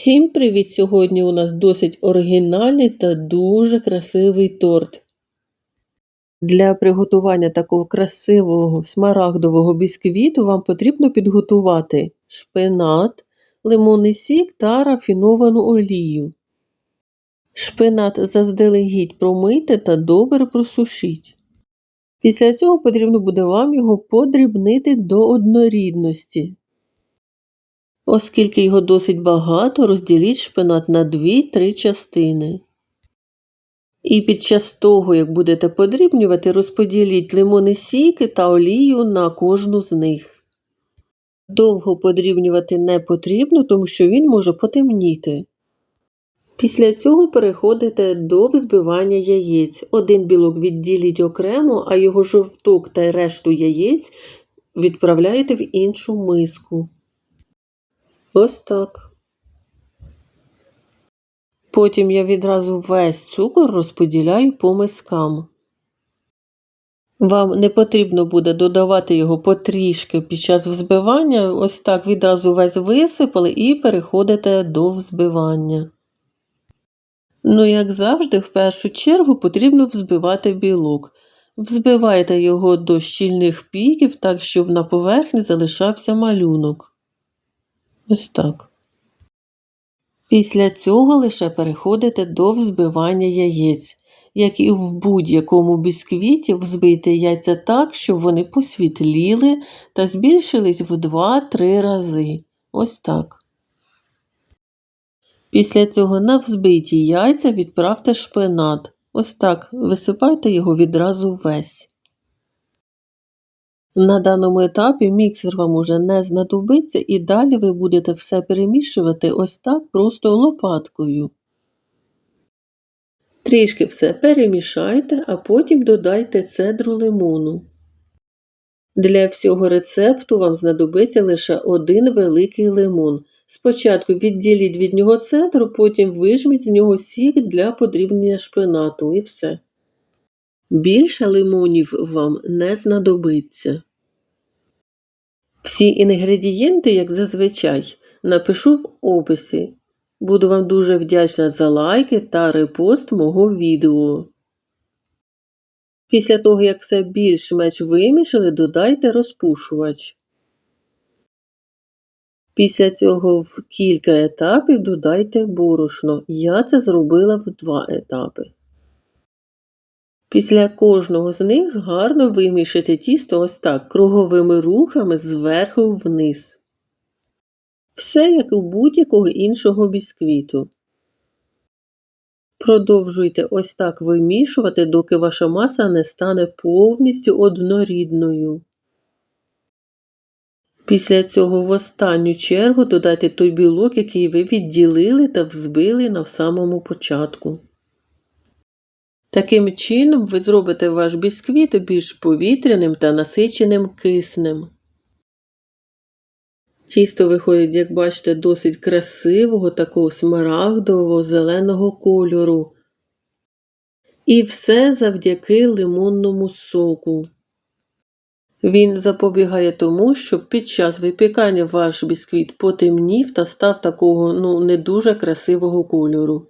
Всім привіт! Сьогодні у нас досить оригінальний та дуже красивий торт. Для приготування такого красивого смарагдового бісквіту вам потрібно підготувати шпинат, лимонний сік та рафіновану олію. Шпинат заздалегідь промийте та добре просушіть. Після цього потрібно буде вам його подрібнити до однорідності. Оскільки його досить багато, розділіть шпинат на 2-3 частини. І під час того, як будете подрібнювати, розподіліть лимонні сіки та олію на кожну з них. Довго подрібнювати не потрібно, тому що він може потемніти. Після цього переходите до взбивання яєць. Один білок відділіть окремо, а його жовток та решту яєць відправляєте в іншу миску. Ось так. Потім я відразу весь цукор розподіляю по мискам. Вам не потрібно буде додавати його потрішки під час взбивання. Ось так відразу весь висипали і переходите до взбивання. Ну, як завжди, в першу чергу потрібно взбивати білок. Взбивайте його до щільних піків, так, щоб на поверхні залишався малюнок. Ось так. Після цього лише переходите до взбивання яєць. Як і в будь-якому бісквіті, взбийте яйця так, щоб вони посвітліли та збільшились в 2-3 рази. Ось так. Після цього на взбиті яйця відправте шпинат. Ось так висипайте його відразу весь. На даному етапі міксер вам уже не знадобиться і далі ви будете все перемішувати ось так просто лопаткою. Трішки все перемішайте, а потім додайте цедру лимону. Для всього рецепту вам знадобиться лише один великий лимон. Спочатку відділіть від нього цедру, потім вижміть з нього сік для подрібнення шпинату і все. Більше лимонів вам не знадобиться. Всі інгредієнти, як зазвичай, напишу в описі. Буду вам дуже вдячна за лайки та репост мого відео. Після того, як все більш-менш вимішали, додайте розпушувач. Після цього в кілька етапів додайте борошно. Я це зробила в два етапи. Після кожного з них гарно вимішайте тісто ось так круговими рухами зверху вниз. Все як у будь-якого іншого бісквіту. Продовжуйте ось так вимішувати, доки ваша маса не стане повністю однорідною. Після цього в останню чергу додайте той білок, який ви відділили та взбили на самому початку. Таким чином ви зробите ваш бісквіт більш повітряним та насиченим киснем. Тісто виходить, як бачите, досить красивого, такого смарагдового зеленого кольору. І все завдяки лимонному соку. Він запобігає тому, щоб під час випікання ваш бісквіт потемнів та став такого ну, не дуже красивого кольору.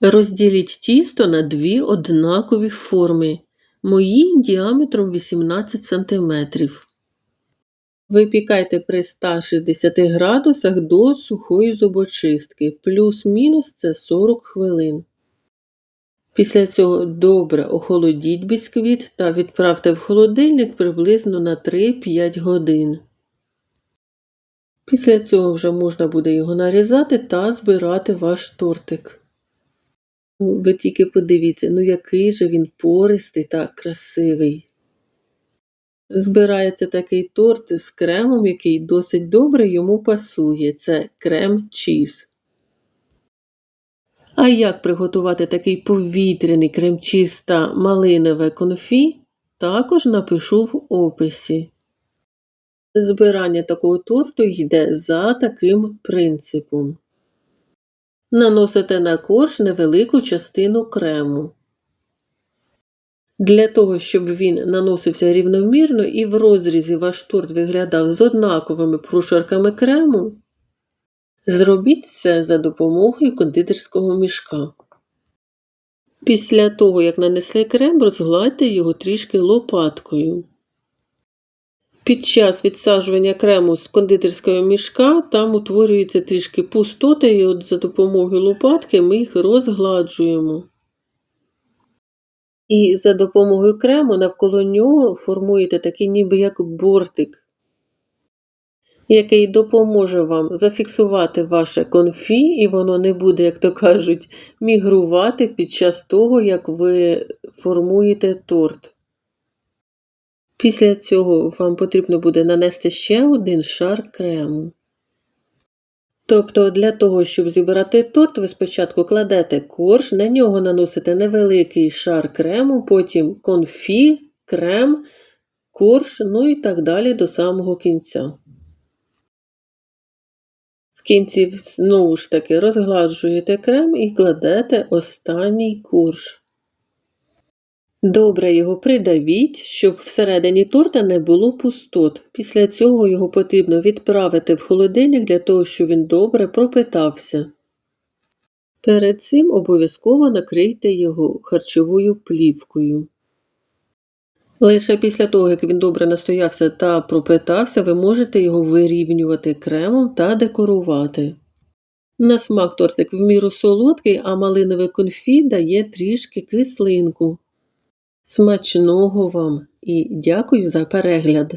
Розділіть тісто на дві однакові форми. Мої діаметром 18 см. Випікайте при 160 градусах до сухої зубочистки, плюс-мінус це 40 хвилин. Після цього добре охолодіть бісквіт та відправте в холодильник приблизно на 3-5 годин. Після цього вже можна буде його нарізати та збирати ваш тортик. Ну, ви тільки подивіться, ну який же він пористий та красивий. Збирається такий торт з кремом, який досить добре йому пасує. Це крем чіз. А як приготувати такий повітряний крем-чіз та малинове конфі, також напишу в описі. Збирання такого торту йде за таким принципом. Наносите на корж невелику частину крему. Для того, щоб він наносився рівномірно і в розрізі ваш торт виглядав з однаковими прошарками крему, Зробіть це за допомогою кондитерського мішка. Після того, як нанесли крем, розгладьте його трішки лопаткою. Під час відсаджування крему з кондитерського мішка там утворюється трішки пустоти, і от за допомогою лопатки ми їх розгладжуємо. І за допомогою крему навколо нього формуєте такий ніби як бортик, який допоможе вам зафіксувати ваше конфі, і воно не буде, як то кажуть, мігрувати під час того, як ви формуєте торт. Після цього вам потрібно буде нанести ще один шар крему. Тобто, для того, щоб зібрати торт, ви спочатку кладете корж, на нього наносите невеликий шар крему, потім конфі, крем, корж, ну і так далі до самого кінця. В кінці знову ж таки розгладжуєте крем і кладете останній корж. Добре його придавіть, щоб всередині торта не було пустот. Після цього його потрібно відправити в холодильник для того, щоб він добре пропитався. Перед цим обов'язково накрийте його харчовою плівкою. Лише після того, як він добре настоявся та пропитався, ви можете його вирівнювати кремом та декорувати. На смак тортик в міру солодкий, а малинове конфі дає трішки кислинку. Смачного вам і дякую за перегляд!